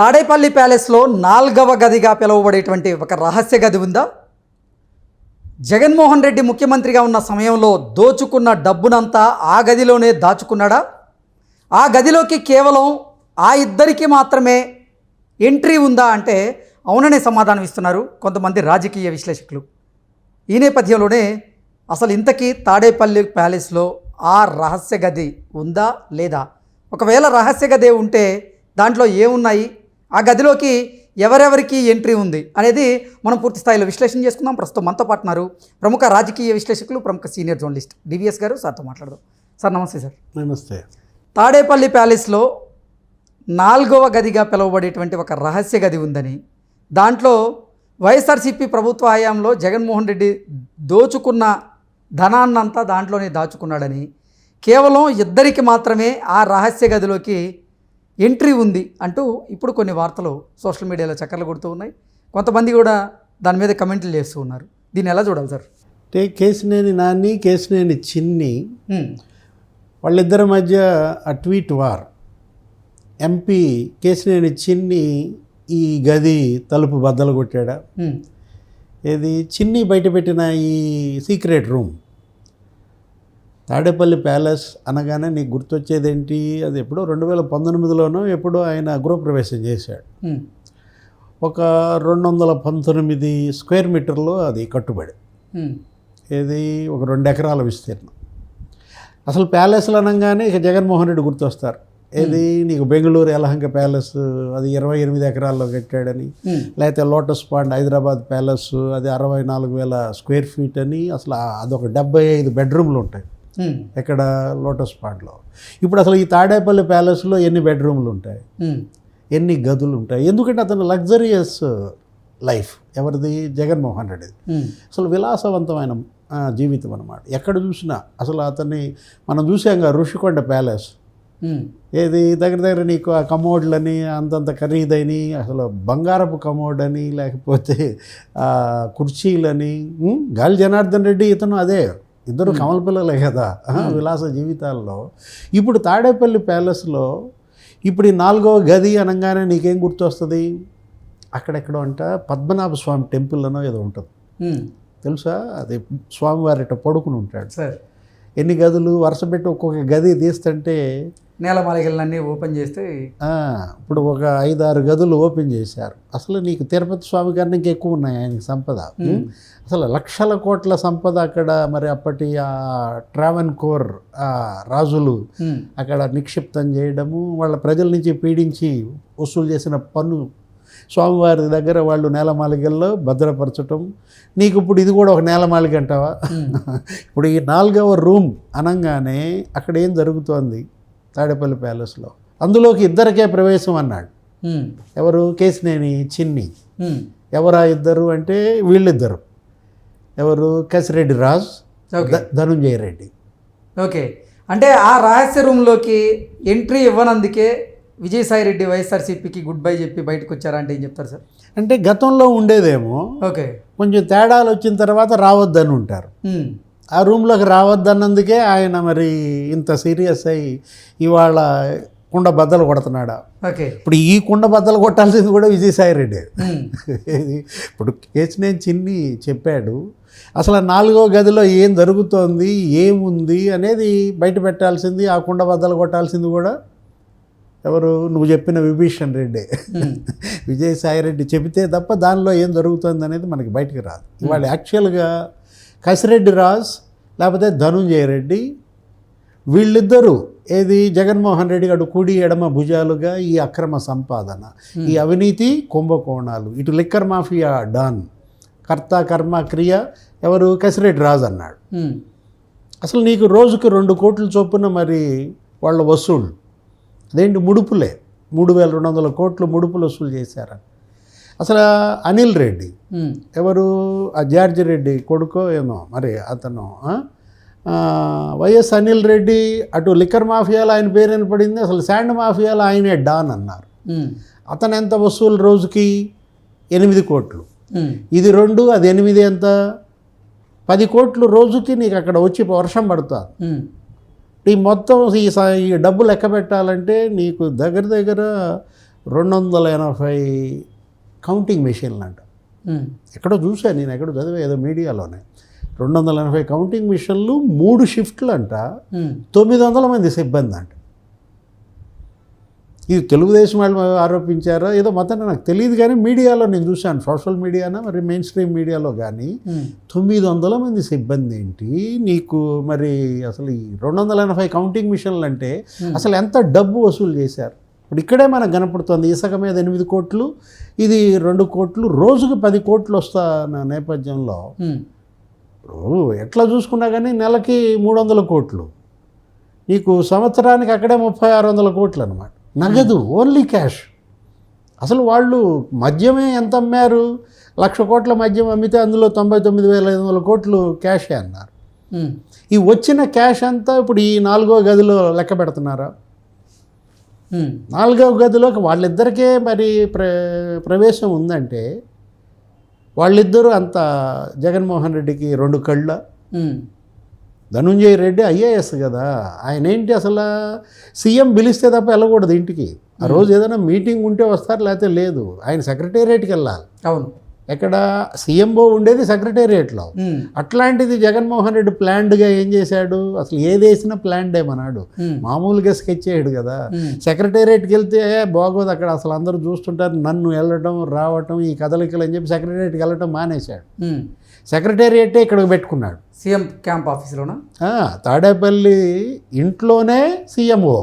తాడేపల్లి ప్యాలెస్లో నాల్గవ గదిగా పిలువబడేటువంటి ఒక రహస్య గది ఉందా? జగన్మోహన్ రెడ్డి ముఖ్యమంత్రిగా ఉన్న సమయంలో దోచుకున్న డబ్బునంతా ఆ గదిలోనే దాచుకున్నాడా? ఆ గదిలోకి కేవలం ఆ ఇద్దరికి మాత్రమే ఎంట్రీ ఉందా అంటే అవుననే సమాధానం ఇస్తున్నారు కొంతమంది రాజకీయ విశ్లేషకులు. ఈ నేపథ్యంలోనే అసలు ఇంతకీ తాడేపల్లి ప్యాలెస్లో ఆ రహస్య గది ఉందా లేదా? ఒకవేళ రహస్య గదే ఉంటే దాంట్లో ఏమున్నాయి? ఆ గదిలోకి ఎవరెవరికి ఎంట్రీ ఉంది అనేది మనం పూర్తి స్థాయిలో విశ్లేషణ చేసుకుందాం. ప్రస్తుతం మనతో పాటున్నారు ప్రముఖ రాజకీయ విశ్లేషకులు ప్రముఖ సీనియర్ జర్నలిస్ట్ డివిఎస్ గారు. సార్తో మాట్లాడదాం. సార్ నమస్తే సార్. నమస్తే. తాడేపల్లి ప్యాలెస్లో నాలుగవ గదిగా పిలువబడేటువంటి ఒక రహస్య గది ఉందని దాంట్లో వైఎస్ఆర్సీపీ ప్రభుత్వ హయాంలో జగన్మోహన్ రెడ్డి దోచుకున్న ధనాన్నంతా దాంట్లోనే దాచుకున్నాడని కేవలం ఇద్దరికి మాత్రమే ఆ రహస్య గదిలోకి ఎంట్రీ ఉంది అంటూ ఇప్పుడు కొన్ని వార్తలు సోషల్ మీడియాలో చక్కర్లు కొడుతూ ఉన్నాయి. కొంతమంది కూడా దాని మీద కమెంట్లు చేస్తూ ఉన్నారు. దీన్ని ఎలా చూడాలి సార్? అంటే కేసినేని నాని కేసినేని చిన్ని వాళ్ళిద్దరి మధ్య ఆ ట్వీట్ వార్. ఎంపీ కేసినేని చిన్ని ఈ గది తలుపు బద్దలు కొట్టాడా? ఏది? చిన్ని బయటపెట్టిన ఈ సీక్రెట్ రూమ్. తాడేపల్లి ప్యాలెస్ అనగానే నీకు గుర్తొచ్చేదేంటి? అది ఎప్పుడో రెండు వేల పంతొమ్మిదిలోనో ఎప్పుడో ఆయన గృహప్రవేశం చేశాడు. ఒక రెండు వందల పంతొమ్మిది స్క్వేర్ మీటర్లో అది కట్టుబడి. ఏది? ఒక రెండు ఎకరాల విస్తీర్ణం. అసలు ప్యాలెస్లు అనగానే ఇక జగన్మోహన్ రెడ్డి గుర్తొస్తారు. ఏది? నీకు బెంగళూరు యలహంక ప్యాలెస్ అది ఇరవై ఎనిమిది ఎకరాల్లో కట్టాడని లేకపోతే లోటస్ పాండ్ హైదరాబాద్ ప్యాలెస్ అది అరవై నాలుగు వేల స్క్వేర్ ఫీట్ అని అసలు అదొక డెబ్బై ఐదు బెడ్రూమ్లు ఉంటాయి. ఎక్కడ లోటస్ పాండ్లో. ఇప్పుడు అసలు ఈ తాడేపల్లి ప్యాలెస్లో ఎన్ని బెడ్రూమ్లు ఉంటాయి ఉమ్, ఎన్ని గదులు ఉంటాయి ఎందుకంటే అతను లగ్జరియస్ లైఫ్. ఎవరిది? జగన్మోహన్ రెడ్డిది. ఉమ్, అసలు విలాసవంతమైన జీవితం అన్నమాట. ఎక్కడ చూసినా అసలు అతన్ని మనం చూసాంగా ఋషికొండ ప్యాలెస్. ఏది? దగ్గర దగ్గర నీకు ఆ కమోడ్లని అంతంత ఖరీదని అసలు బంగారపు కమోడ్ అని లేకపోతే కుర్చీలని గాలి జనార్దన్ రెడ్డి ఇతను అదే. ఇద్దరు కమల పిల్లలే కదా విలాస జీవితాల్లో. ఇప్పుడు తాడేపల్లి ప్యాలెస్లో ఇప్పుడు ఈ నాలుగవ గది అనగానే నీకేం గుర్తొస్తుంది? అక్కడెక్కడో అంట పద్మనాభ స్వామి టెంపుల్ అనో ఏదో ఉంటుంది. తెలుసా? అది స్వామివారి ఇట్ట పడుకుని ఉంటాడు. సరే. ఎన్ని గదులు? వరుస పెట్టి ఒక్కొక్క గది తీస్తుంటే నేల మాలికలన్నీ ఓపెన్ చేస్తే ఇప్పుడు ఒక ఐదు ఆరు గదులు ఓపెన్ చేశారు. అసలు నీకు తిరుపతి స్వామి కన్నా ఇంకా ఎక్కువ ఉన్నాయి ఆయనకి సంపద? అసలు లక్షల కోట్ల సంపద అక్కడ మరి అప్పటి ఆ ట్రావెన్ కోర్ రాజులు ఉమ్, అక్కడ నిక్షిప్తం చేయడము వాళ్ళ ప్రజల నుంచి పీడించి వసూలు చేసిన పన్ను స్వామివారి దగ్గర వాళ్ళు నేలమాలికల్లో భద్రపరచటం. నీకు ఇప్పుడు ఇది కూడా ఒక నేలమాలిక అంటావా? ఇప్పుడు ఈ నాలుగవ రూమ్ అనగానే అక్కడ ఏం జరుగుతోంది? తాడేపల్లి ప్యాలెస్లో. అందులోకి ఇద్దరికే ప్రవేశం అన్నాడు. ఎవరు? కేసినేని చిన్ని. ఎవరా ఇద్దరు అంటే వీళ్ళిద్దరు. ఎవరు? కసిరెడ్డి రాజ్ ధనుంజయ రెడ్డి. ఓకే. అంటే ఆ రహస్య రూమ్లోకి ఎంట్రీ ఇవ్వనందుకే విజయసాయి రెడ్డి వైఎస్ఆర్సీపీకి గుడ్ బై చెప్పి బయటకు వచ్చారంటే ఏం చెప్తారు సార్? అంటే గతంలో ఉండేదేమో. ఓకే. కొంచెం తేడాలు వచ్చిన తర్వాత రావద్దని ఉంటారు. ఆ రూమ్లోకి రావద్దన్నందుకే ఆయన మరి ఇంత సీరియస్ అయ్యి ఇవాళ కుండ బద్దలు కొడుతున్నాడా? ఓకే. ఇప్పుడు ఈ కుండ బద్దలు కొట్టాల్సింది కూడా విజయసాయి రెడ్డి. ఇప్పుడు కేసినేని చిన్ని చెప్పాడు అసలు నాలుగో గదిలో ఏం జరుగుతోంది ఏముంది అనేది బయట పెట్టాల్సింది ఆ కుండ బద్దలు కొట్టాల్సింది కూడా ఎవరు? నువ్వు చెప్పిన విభీషణ్ రెడ్డి. విజయసాయి రెడ్డి చెబితే తప్ప దానిలో ఏం జరుగుతుంది అనేది మనకి బయటికి రాదు. ఇవాళ యాక్చువల్గా కసిరెడ్డి రాజ్ లేకపోతే ధనుంజయ రెడ్డి. వీళ్ళిద్దరూ ఏది? జగన్మోహన్ రెడ్డి గారు కుడి ఎడమ భుజాలుగా ఈ అక్రమ సంపాదన ఈ అవినీతి కుంభకోణాలు. ఇటు లిక్కర్ మాఫియా డాన్. కర్త కర్మ క్రియ ఎవరు? కసిరెడ్డి రాజు అన్నాడు. అసలు నీకు రోజుకి రెండు కోట్ల చొప్పున మరి వాళ్ళ వసూళ్ళు. అదేంటి ముడుపులే? మూడు వేల రెండు వందల కోట్లు ముడుపులు వసూలు చేశారు అసలు అనిల్ రెడ్డి. ఎవరు? ఆ జార్జి రెడ్డి కొడుకో ఏమో. మరి అతను వైఎస్ అనిల్ రెడ్డి అటు లిక్కర్ మాఫియాలో ఆయన పేరు పడింది అసలు శాండ్ మాఫియాలో ఆయనే డాన్ అన్నారు. అతను ఎంత వసూలు రోజుకి? ఎనిమిది కోట్లు. ఇది రెండు అది ఎనిమిది ఎంత? పది కోట్లు రోజుకి నీకు అక్కడ వచ్చి వర్షం పడుతుంది. ఈ మొత్తం ఈ డబ్బు లెక్క పెట్టాలంటే నీకు దగ్గర దగ్గర రెండు వందల ఎనభై కౌంటింగ్ మెషిన్లు అంట. ఎక్కడో చూశాను నేను ఎక్కడో చదివా ఏదో మీడియాలోనే. రెండు వందల ఎనభై కౌంటింగ్ మిషన్లు మూడు షిఫ్ట్లు అంట తొమ్మిది వందల మంది సిబ్బంది అంట ఇది తెలుగుదేశం వాళ్ళు ఆరోపించారో? ఏదో మొత్తం నాకు తెలియదు కానీ మీడియాలో నేను చూశాను. సోషల్ మీడియానా మరి మెయిన్ స్ట్రీమ్ మీడియాలో కానీ. తొమ్మిది వందల మంది సిబ్బంది ఏంటి? నీకు మరి అసలు ఈ రెండు వందల ఎనభై కౌంటింగ్ మిషన్లు అంటే అసలు ఎంత డబ్బు వసూలు చేశారు? ఇప్పుడు ఇక్కడే మనకు కనపడుతుంది. ఇసుక మీద ఎనిమిది కోట్లు ఇది రెండు కోట్లు రోజుకు పది కోట్లు వస్తున్న నేపథ్యంలో ఎట్లా చూసుకున్నా కానీ నెలకి మూడు వందల కోట్లు. నీకు సంవత్సరానికి అక్కడే ముప్పై ఆరు వందల కోట్లు అనమాట నగదు ఓన్లీ క్యాష్. అసలు వాళ్ళు మద్యమే ఎంత అమ్మారు? లక్ష కోట్ల మద్యం అమ్మితే అందులో తొంభై తొమ్మిది వేల ఐదు వందల కోట్లు క్యాషే అన్నారు. ఈ వచ్చిన క్యాష్ అంతా ఇప్పుడు ఈ నాలుగో గదిలో లెక్క పెడుతున్నారా? నాలుగవ గదిలోకి వాళ్ళిద్దరికే మరి ప్ర ప్రవేశం ఉందంటే వాళ్ళిద్దరూ అంత జగన్మోహన్ రెడ్డికి రెండు కళ్ళ. ఉమ్, ధనుంజయ రెడ్డి ఐఏఎస్ కదా. ఆయన ఏంటి అసలు సీఎం పిలిస్తే తప్ప వెళ్ళకూడదు ఇంటికి. ఆ రోజు ఏదైనా మీటింగ్ ఉంటే వస్తారు లేకపోతే లేదు. ఆయన సెక్రటేరియట్కి వెళ్ళాలి. అవును. ఎక్కడ సీఎంఓ ఉండేది సెక్రటేరియట్లో. అట్లాంటిది జగన్మోహన్ రెడ్డి ప్లాన్డ్గా ఏం చేశాడు? అసలు ఏది వేసినా ప్లాన్డ్ ఏమన్నాడు మామూలుగా స్కెచ్ చేయడు కదా. సెక్రటేరియట్కి వెళ్తే "ఏ, బాగోదు అక్కడ అసలు అందరూ చూస్తుంటారు నన్ను వెళ్ళటం రావటం ఈ కదలికలు అని చెప్పి సెక్రటేరియట్కి వెళ్ళటం మానేశాడు. సెక్రటేరియటే ఇక్కడికి పెట్టుకున్నాడు. CM camp ఆఫీస్లోనా? తాడేపల్లి ఇంట్లోనే సీఎంఓ.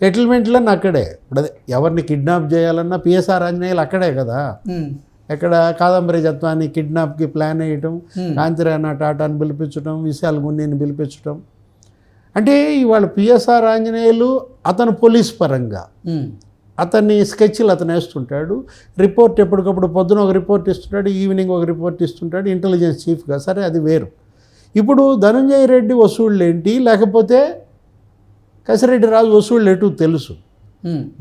సెటిల్మెంట్లన్నీ అక్కడే. ఇప్పుడు అదే ఎవరిని కిడ్నాప్ చేయాలన్నా పిఎస్ఆర్ ఆంజనేయులు అక్కడే కదా. ఎక్కడ కాదంబరి జత్వాన్ని కిడ్నాప్కి ప్లాన్ వేయటం. కాంతిరాణ టాటాని పిలిపించడం విశాల్ గున్నిని పిలిపించడం అంటే ఇవాళ పిఎస్ఆర్ ఆంజనేయులు అతను పోలీస్ పరంగా. అతన్ని స్కెచ్లు అతను వేస్తుంటాడు. రిపోర్ట్ ఎప్పటికప్పుడు పొద్దున ఒక రిపోర్ట్ ఇస్తుంటాడు ఈవినింగ్ ఒక రిపోర్ట్ ఇస్తుంటాడు ఇంటెలిజెన్స్ చీఫ్గా. సరే అది వేరు. ఇప్పుడు ధనంజయ రెడ్డి వసూళ్ళు ఏంటి? లేకపోతే కసిరెడ్డి రాజు వసూళ్ళు ఎటు తెలుసు.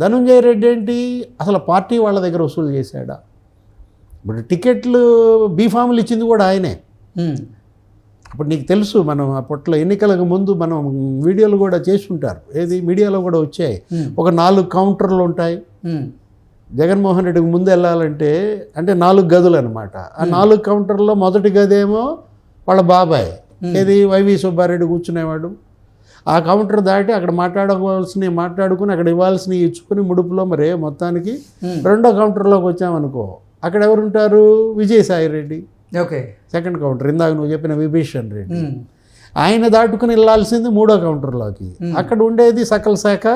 ధనంజయ రెడ్డి ఏంటి? అసలు పార్టీ వాళ్ళ దగ్గర వసూలు చేశాడా? ఇప్పుడు టికెట్లు బీఫాములు ఇచ్చింది కూడా ఆయనే. అప్పుడు నీకు తెలుసు మనం అప్పట్లో ఎన్నికలకు ముందు మనం వీడియోలు కూడా చేసి ఉంటారు ఏది? మీడియాలో కూడా వచ్చాయి. ఒక నాలుగు కౌంటర్లు ఉంటాయి. జగన్మోహన్ రెడ్డికి ముందు వెళ్ళాలంటే అంటే నాలుగు గదులు అనమాట ఆ నాలుగు కౌంటర్లో మొదటి గది ఏమో వాళ్ళ బాబాయ్. ఏది? వైవి సుబ్బారెడ్డి కూర్చునేవాడు. ఆ కౌంటర్ దాటి అక్కడ మాట్లాడుకోవాల్సినవి మాట్లాడుకుని అక్కడ ఇవ్వాల్సినవి ఇచ్చుకుని ముడుపులో మరి మొత్తానికి. రెండో కౌంటర్లోకి వచ్చామనుకో అక్కడ ఎవరుంటారు? Vijayasai Reddy. Okay. Second counter. ఇందాక నువ్వు చెప్పిన విభీషణ్ రెడ్డి. ఆయన దాటుకుని వెళ్ళాల్సింది మూడో కౌంటర్లోకి అక్కడ ఉండేది సకల శాఖ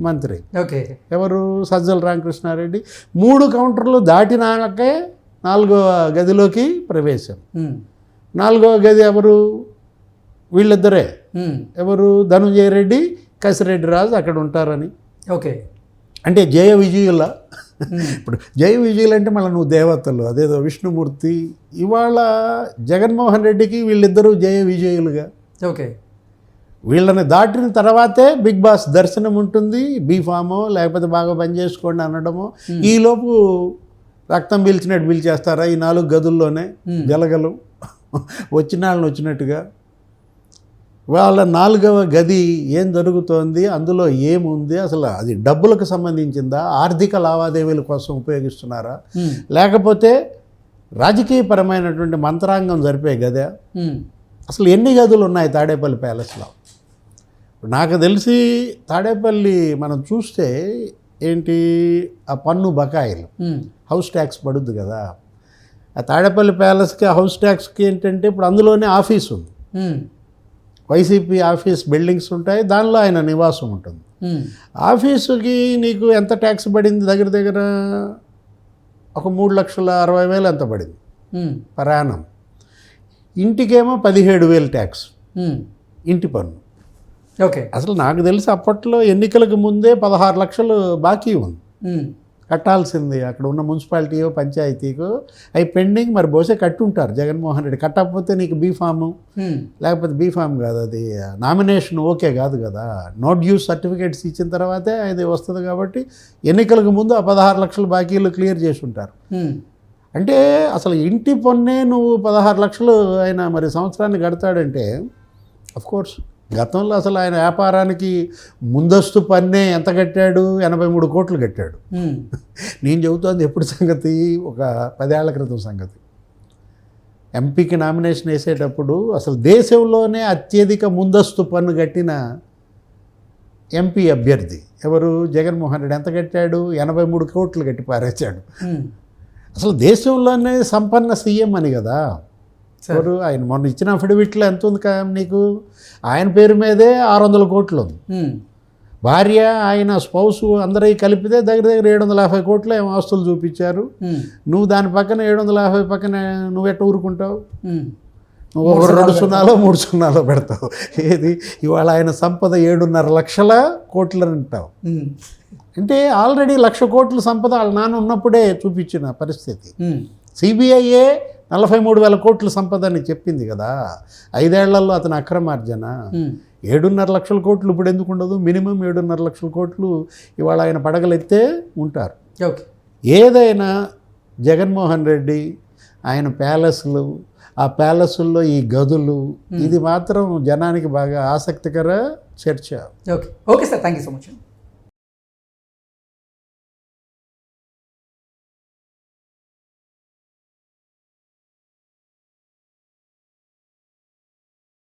మంత్రి. ఓకే. ఎవరు? సజ్జల రామకృష్ణారెడ్డి. మూడు కౌంటర్లు దాటినాకే నాలుగో గదిలోకి ప్రవేశం. నాలుగో గది ఎవరు? వీళ్ళిద్దరే. ఎవరు? ధనుంజయ రెడ్డి కసిరెడ్డి రాజు అక్కడ ఉంటారని. ఓకే. అంటే జయ విజయుల ఇప్పుడు జయ విజయులు అంటే మళ్ళీ నువ్వు దేవతలు అదేదో విష్ణుమూర్తి. ఇవాళ జగన్మోహన్ రెడ్డికి వీళ్ళిద్దరూ జయ విజయులుగా. ఓకే. వీళ్ళని దాటిన తర్వాతే బిగ్ బాస్ దర్శనం ఉంటుంది. బీఫామో లేకపోతే బాగా పని చేసుకోండి అనడమో. ఈలోపు రక్తం పీల్చినట్టు పీల్చేస్తారా ఈ నాలుగు గదుల్లోనే? Hmm. జలగలు వచ్చిన వాళ్ళని వచ్చినట్టుగా. వాళ్ళ నాలుగవ గది ఏం జరుగుతోంది అందులో ఏముంది అసలు అది డబ్బులకు సంబంధించిందా ఆర్థిక లావాదేవీల కోసం ఉపయోగిస్తున్నారా? లేకపోతే రాజకీయపరమైనటువంటి మంత్రాంగం జరిపే గదా? అసలు ఎన్ని గదులు ఉన్నాయి తాడేపల్లి ప్యాలెస్లో? నాకు తెలిసి తాడేపల్లి మనం చూస్తే ఏంటి ఆ పన్ను బకాయిలు. హౌస్ ట్యాక్స్ పడుద్ది కదా. ఆ తాడేపల్లి ప్యాలెస్కి హౌస్ ట్యాక్స్కి ఏంటంటే ఇప్పుడు అందులోనే ఆఫీస్ ఉంది. వైసీపీ ఆఫీస్ బిల్డింగ్స్ ఉంటాయి దానిలో ఆయన నివాసం ఉంటుంది. ఉమ్, ఆఫీసుకి నీకు ఎంత ట్యాక్స్ పడింది దగ్గర దగ్గర? ఒక మూడు లక్షల అరవై వేలు ఎంత పడింది? ఉమ్, ప్రయాణం ఇంటికేమో పదిహేడు వేలు ట్యాక్స్. ఉమ్, ఇంటి పన్ను. ఓకే అసలు నాకు తెలిసి అప్పట్లో ఎన్నికలకు ముందే పదహారు లక్షలు బాకీ ఉంది. కట్టాల్సింది. అక్కడ ఉన్న మున్సిపాలిటీయో పంచాయతీకో అవి పెండింగ్ మరి బహుశా కట్టుంటారు జగన్మోహన్ రెడ్డి. కట్టకపోతే నీకు బీఫాము లేకపోతే బీఫామ్ కాదు అది. నామినేషన్ ఓకే కాదు కదా. నోట్ యూస్ సర్టిఫికేట్స్ ఇచ్చిన తర్వాతే అది వస్తుంది కాబట్టి ఎన్నికలకు ముందు ఆ పదహారు లక్షల బాకీలు క్లియర్ చేసి ఉంటారు అంటే అసలు ఇంటి పన్నే నువ్వు పదహారు లక్షలు ఆయన మరి సంవత్సరాన్ని కడతాడంటే కోర్స్ గతంలో అసలు ఆయన వ్యాపారానికి ముందస్తు పన్నే ఎంత కట్టాడు? ఎనభై మూడు కోట్లు కట్టాడు. నేను చెబుతోంది ఎప్పుడు సంగతి? ఒక పదేళ్ళ క్రితం సంగతి. ఎంపీకి నామినేషన్ వేసేటప్పుడు అసలు దేశంలోనే అత్యధిక ముందస్తు పన్ను కట్టిన ఎంపీ అభ్యర్థి ఎవరు? జగన్మోహన్ రెడ్డి. ఎంత కట్టాడు? ఎనభై మూడు కోట్లు కట్టి పారేశాడు. అసలు దేశంలోనే సంపన్న సీఎం అని కదా. ఎవరు ఆయన మొన్న ఇచ్చిన అఫిడవిట్లో ఎంత ఉంది కా నీకు? ఆయన పేరు మీదే ఆరు వందల కోట్లు ఉంది. భార్య ఆయన స్పౌస్ అందరూ కలిపితే దగ్గర దగ్గర ఏడు వందల యాభై కోట్ల ఏమో ఆస్తులు చూపించారు. నువ్వు దాని పక్కన ఏడు వందల యాభై పక్కన నువ్వు ఎట్ట ఊరుకుంటావు? నువ్వు ఒక రెండు సున్నాలో మూడు సున్నాలో పెడతావు. ఏది? ఇవాళ ఆయన సంపద ఏడున్నర లక్షల కోట్లని అంటావు. అంటే ఆల్రెడీ లక్ష కోట్ల సంపద వాళ్ళ నాన్న ఉన్నప్పుడే చూపించిన పరిస్థితి. సిబిఐఏ నలభై మూడు వేల కోట్ల సంపద అని చెప్పింది కదా. ఐదేళ్ళలో అతని అక్రమార్జన. ఏడున్నర లక్షల కోట్లు ఇప్పుడు ఎందుకు ఉండదు? మినిమం ఏడున్నర లక్షల కోట్లు ఇవాళ ఆయన పడగలెత్తే ఉంటారు. ఓకే. ఏదైనా జగన్మోహన్ రెడ్డి ఆయన ప్యాలెస్లు ఆ ప్యాలెస్ల్లో ఈ గదులు ఇది మాత్రం జనానికి బాగా ఆసక్తికర చర్చ. Okay. Okay sir. Thank you so much.